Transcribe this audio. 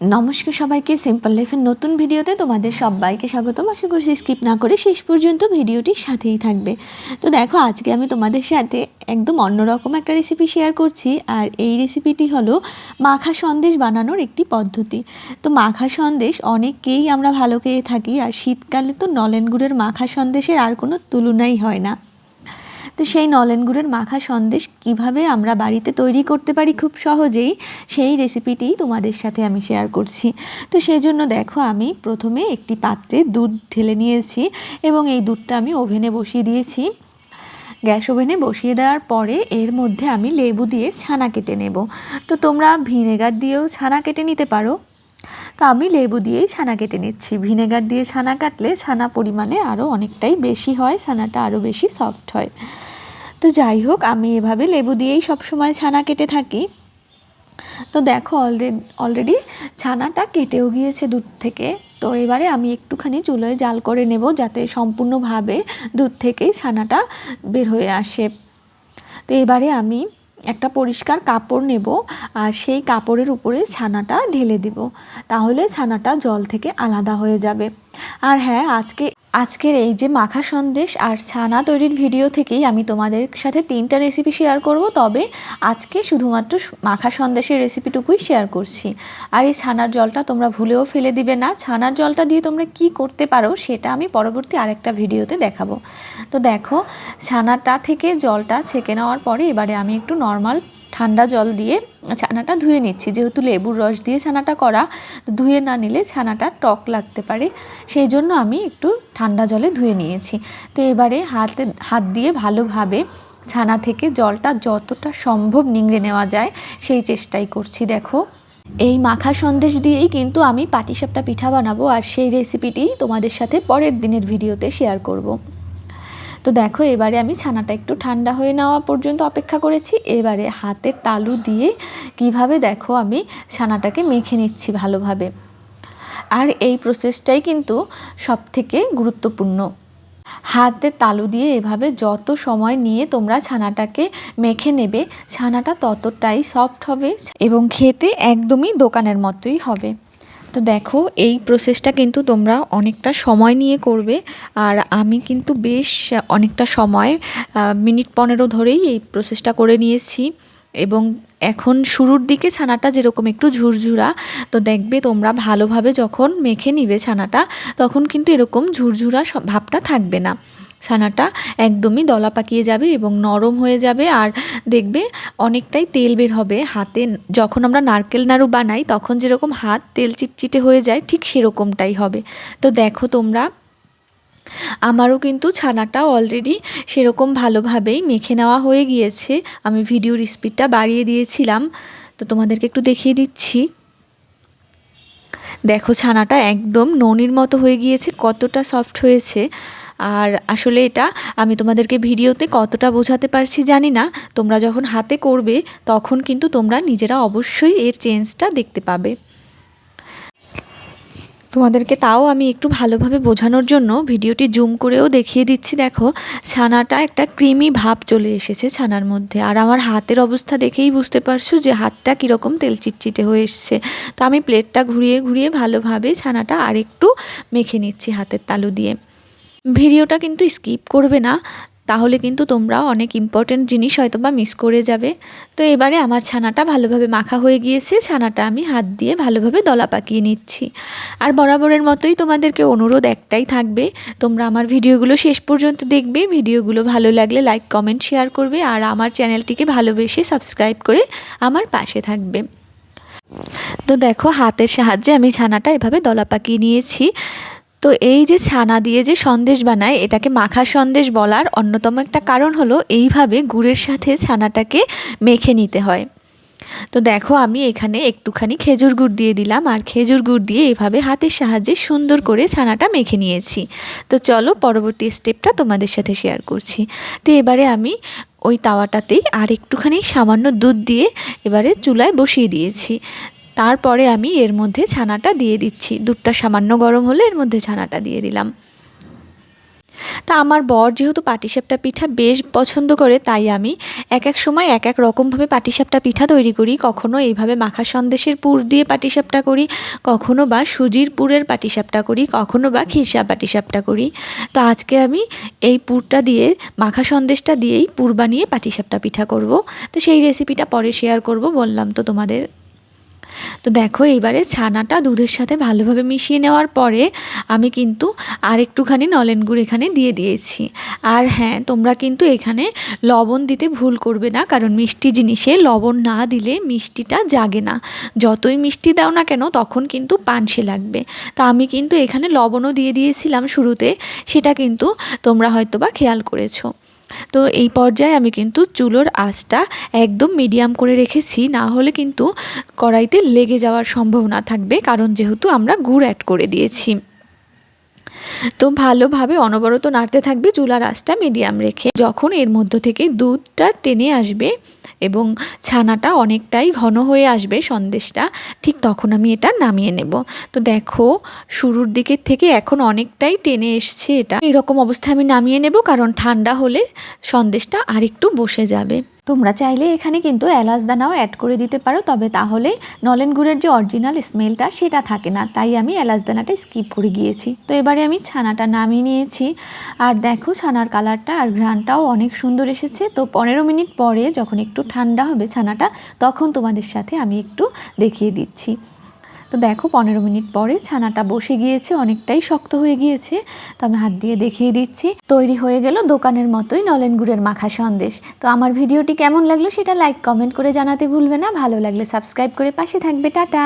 নমস্কার সবাইকে সিম্পল লাইফের নতুন ভিডিওতে তোমাদের সবাইকে স্বাগতম। আশা করছি স্কিপ না করে শেষ পর্যন্ত ভিডিওটির সাথেই থাকবে। তো দেখো, আজকে আমি তোমাদের সাথে একদম অন্যরকম একটা রেসিপি শেয়ার করছি। আর এই রেসিপিটি হলো মাখা সন্দেশ বানানোর একটি পদ্ধতি। তো মাখা সন্দেশ অনেককেই আমরা ভালো খেয়ে থাকি। আর শীতকালে তো নলেন গুড়ের মাখা সন্দেশের আর কোনো তুলনাই হয় না। তো সেই নলেন গুড়ের মাখা সন্দেশ কীভাবে আমরা বাড়িতে তৈরি করতে পারি খুব সহজেই, সেই রেসিপিটি তোমাদের সাথে আমি শেয়ার করছি। তো সেই জন্য দেখো আমি প্রথমে একটি পাত্রে দুধ ঢেলে নিয়েছি এবং এই দুধটা আমি ওভেনে বসিয়ে দিয়েছি। গ্যাস ওভেনে বসিয়ে দেওয়ার পরে এর মধ্যে আমি লেবু দিয়ে ছানা কেটে নেব। তো তোমরা ভিনেগার দিয়েও ছানা কেটে নিতে পারো। তো আমি লেবু দিয়েই ছানা কেটে নিচ্ছি। ভিনেগার দিয়ে ছানা কাটলে ছানা পরিমাণে আরও অনেকটাই বেশি হয়, ছানাটা আরও বেশি সফট হয়। তো যাই হোক, আমি এভাবে লেবু দিয়েই সবসময় ছানা কেটে থাকি। তো দেখো অলরেডি অলরেডি ছানাটা কেটেও গিয়েছে দুধ থেকে। তো এবারে আমি একটুখানি চুলোয় জাল করে নেব যাতে সম্পূর্ণভাবে দুধ থেকেই ছানাটা বের হয়ে আসে। তো এবারে আমি একটা পরিষ্কার কাপড় নেব আর সেই কাপড়ের উপরে ছানাটা ঢেলে দিব। তাহলে ছানাটা জল থেকে আলাদা হয়ে যাবে। আর হ্যাঁ আজকে, আজকের এই যে মাখা সন্দেশ আর ছানা তৈরির ভিডিও থেকেই আমি তোমাদের সাথে তিনটা রেসিপি শেয়ার করব। তবে আজকে শুধুমাত্র মাখা সন্দেশের রেসিপিটুকুই শেয়ার করছি। আর এই ছানার জলটা তোমরা ভুলেও ফেলে দিবে না। ছানার জলটা দিয়ে তোমরা কি করতে পারো সেটা আমি পরবর্তী আরেকটা ভিডিওতে দেখাবো। তো দেখো, ছানাটা থেকে জলটা ছেঁকে নেওয়ার পরে এবারে আমি একটু নর্মাল ঠান্ডা জল দিয়ে ছানাটা ধুয়ে নিচ্ছি। যেহেতু লেবুর রস দিয়ে ছানাটা করা ধুয়ে না নিলে ছানাটা টক লাগতে পারে। সেই জন্য আমি একটু ঠান্ডা জলে ধুয়ে নিয়েছি। তো এবারে হাতে, হাত দিয়ে ভালোভাবে ছানা থেকে জলটা যতটা সম্ভব নিংড়ে নেওয়া যায়, সেই চেষ্টাই করছি, দেখো। এই মাখা সন্দেশ দিয়েই কিন্তু আমি পাটিসাপটা পিঠা বানাবো, আর সেই রেসিপিটি তোমাদের সাথে পরের দিনের ভিডিওতে শেয়ার করব। তো দেখো, এবারে আমি ছানাটা একটু ঠান্ডা হয়ে নেওয়া পর্যন্ত অপেক্ষা করেছি। এবারে হাতের তালু দিয়ে কীভাবে দেখো আমি ছানাটাকে মেখে নিচ্ছি ভালোভাবে। আর এই প্রসেসটাই কিন্তু সব থেকে গুরুত্বপূর্ণ। হাতের তালু দিয়ে এভাবে যত সময় নিয়ে তোমরা ছানাটাকে মেখে নেবে, ছানাটা ততটাই সফট হবে এবং খেতে একদমই দোকানের মতোই হবে। তো দেখো, এই প্রসেসটা কিন্তু তোমরা অনেকটা সময় নিয়ে করবে। আর আমি কিন্তু বেশ অনেকটা সময় মিনিট পনেরো ধরেই এই প্রসেসটা করে নিয়েছি। এবং এখন শুরুর দিকে ছানাটা যেরকম একটু ঝুরঝুরা, তো দেখবে তোমরা ভালোভাবে যখন মেখে নিবে ছানাটা, তখন কিন্তু এরকম ঝুরঝুরা ভাবটা থাকবে না। ছানাটা একদমই দলা পাকিয়ে যাবে এবং নরম হয়ে যাবে আর দেখবে অনেকটাই তেল বের হবে হাতে। যখন আমরা নারকেল নাড়ু বানাই, তখন যেরকম হাত তেল চিটচিটে হয়ে যায়, ঠিক সেরকমটাই হবে। তো দেখো তোমরা, আমারও কিন্তু ছানাটা অলরেডি সেরকম ভালোভাবেই মেখে নেওয়া হয়ে গিয়েছে। আমি ভিডিওর স্পিডটা বাড়িয়ে দিয়েছিলাম। তো তোমাদেরকে একটু দেখিয়ে দিচ্ছি। দেখো ছানাটা একদম ননির মতো হয়ে গিয়েছে, কতটা সফট হয়েছে। আর আসলে এটা আমি তোমাদেরকে ভিডিওতে কতটা বোঝাতে পারছি জানি না। তোমরা যখন হাতে করবে, তখন কিন্তু তোমরা নিজেরা অবশ্যই এর চেঞ্জটা দেখতে পাবে। তোমাদেরকে তাও আমি একটু ভালোভাবে বোঝানোর জন্য ভিডিওটি জুম করেও দেখিয়ে দিচ্ছি, দেখো। ছানাটা একটা ক্রিমি ভাব চলে এসেছে ছানার মধ্যে। আর আমার হাতের অবস্থা দেখেই বুঝতে পারছ যে হাতটা কীরকম তেল চিটচিটে হয়ে এসছে। তো আমি প্লেটটা ঘুরিয়ে ঘুরিয়ে ভালোভাবে ছানাটা আরেকটু মেখে নিচ্ছি হাতের তালু দিয়ে। ভিডিওটা কিন্তু স্কিপ করবে না, তাহলে কিন্তু তোমরা অনেক ইম্পর্টেন্ট জিনিস হয়তো বা মিস করে যাবে। তো এবারে আমার ছানাটা ভালোভাবে মাখা হয়ে গিয়েছে, ছানাটা আমি হাত দিয়ে ভালোভাবে দলা পাকিয়ে নিচ্ছি। আর বরাবরের মতোই তোমাদেরকে অনুরোধ একটাই থাকবে, তোমরা আমার ভিডিওগুলো শেষ পর্যন্ত দেখবে, ভিডিওগুলো ভালো লাগলে লাইক কমেন্ট শেয়ার করবে, আর আমার চ্যানেলটিকে ভালোবেসে সাবস্ক্রাইব করে আমার পাশে থাকবে। তো দেখো, হাতের সাহায্যে আমি ছানাটা এভাবে দলা পাকিয়ে নিয়েছি। তো এই যে ছানা দিয়ে যে সন্দেশ বানায়, এটাকে মাখা সন্দেশ বলার অন্যতম একটা কারণ হলো এইভাবে গুড়ের সাথে ছানাটাকে মেখে নিতে হয়। তো দেখো আমি এখানে একটুখানি খেজুর গুড় দিয়ে দিলাম, আর খেজুর গুড় দিয়ে এভাবে হাতের সাহায্যে সুন্দর করে ছানাটা মেখে নিয়েছি। তো চলো পরবর্তী স্টেপটা তোমাদের সাথে শেয়ার করছি। তো এবারে আমি ওই তাওয়াটাতেই আর একটুখানি সামান্য দুধ দিয়ে এবারে চুলায় বসিয়ে দিয়েছি। তারপরে আমি এর মধ্যে ছানাটা দিয়ে দিচ্ছি। দুধটা সামান্য গরম হলে এর মধ্যে ছানাটা দিয়ে দিলাম। তা আমার বর যেহেতু পাটিসাপটা পিঠা বেশ পছন্দ করে, তাই আমি এক এক সময় এক এক রকমভাবে পাটিসাপটা পিঠা তৈরি করি। কখনো এইভাবে মাখা সন্দেশের পুর দিয়ে পাটিসাপটা করি, কখনো বা সুজির পুরের পাটিসাপটা করি, কখনো বা খিরসা পাটিসাপটা করি। তো আজকে আমি এই পুরটা দিয়ে, মাখা সন্দেশটা দিয়েই পুর বানিয়ে পাটিসাপটা পিঠা করব। তো সেই রেসিপিটা পরে শেয়ার করব, বললাম তো তোমাদের তো দেখো, এইবারে ছানাটা দুধের সাথে ভালোভাবে মিশিয়ে নেওয়ার পরে আমি কিন্তু আর একটুখানি নলেন গুড় এখানে দিয়ে দিয়েছি। আর হ্যাঁ তোমরা কিন্তু এখানে লবণ দিতে ভুল করবে না, কারণ মিষ্টি জিনিসে লবণ না দিলে মিষ্টিটা জাগে না। যতই মিষ্টি দাও না কেন, তখন কিন্তু পানসে লাগবে। তা আমি কিন্তু এখানে লবণও দিয়ে দিয়েছিলাম শুরুতে, সেটা কিন্তু তোমরা হয়তো বা খেয়াল করেছ। তো এই পর্যায়ে আমি কিন্তু চুলোর আঁচটা একদম মিডিয়াম করে রেখেছি, না হলে কিন্তু কড়াইতে লেগে যাওয়ার সম্ভাবনা থাকবে, কারণ যেহেতু আমরা গুড় অ্যাড করে দিয়েছি। তো ভালোভাবে অনবরত নাড়তে থাকবে চুলার আঁচটা মিডিয়াম রেখে। যখন এর মধ্য থেকে দুধটা টেনে আসবে এবং ছানাটা অনেকটাই ঘন হয়ে আসবে সন্দেশটা, ঠিক তখন আমি এটা নামিয়ে নেব। তো দেখো, শুরুর দিকের থেকে এখন অনেকটাই টেনে এসছে এটা। এরকম অবস্থায় আমি নামিয়ে নেব, কারণ ঠান্ডা হলে সন্দেশটা আরেকটু বসে যাবে। তোমরা চাইলে এখানে কিন্তু এলাচ দানাও অ্যাড করে দিতে পারো, তবে তাহলে নলেন গুড়ের যে অরিজিনাল স্মেলটা সেটা থাকে না, তাই আমি এলাচ দানাটা স্কিপ করে গিয়েছি। তো এবারে আমি ছানাটা নামিয়ে নিয়েছি, আর দেখো ছানার কালারটা আর ঘ্রানটাও অনেক সুন্দর এসেছে। তো পনেরো মিনিট পরে যখন একটু ঠান্ডা হবে ছানাটা, তখন তোমাদের সাথে আমি একটু দেখিয়ে দিচ্ছি। তো দেখো, পনেরো মিনিট পরে ছানাটা বসে গিয়েছে, অনেকটাই শক্ত হয়ে গিয়েছে। তো আমি হাত দিয়ে দেখিয়ে দিচ্ছি। তৈরি হয়ে গেল দোকানের মতোই নলেন গুড়ের মাখা সন্দেশ। তো আমার ভিডিওটি কেমন লাগল সেটা লাইক কমেন্ট করে জানাতে ভুলবে না। ভালো লাগলে সাবস্ক্রাইব করে পাশে থাকবে। টাটা!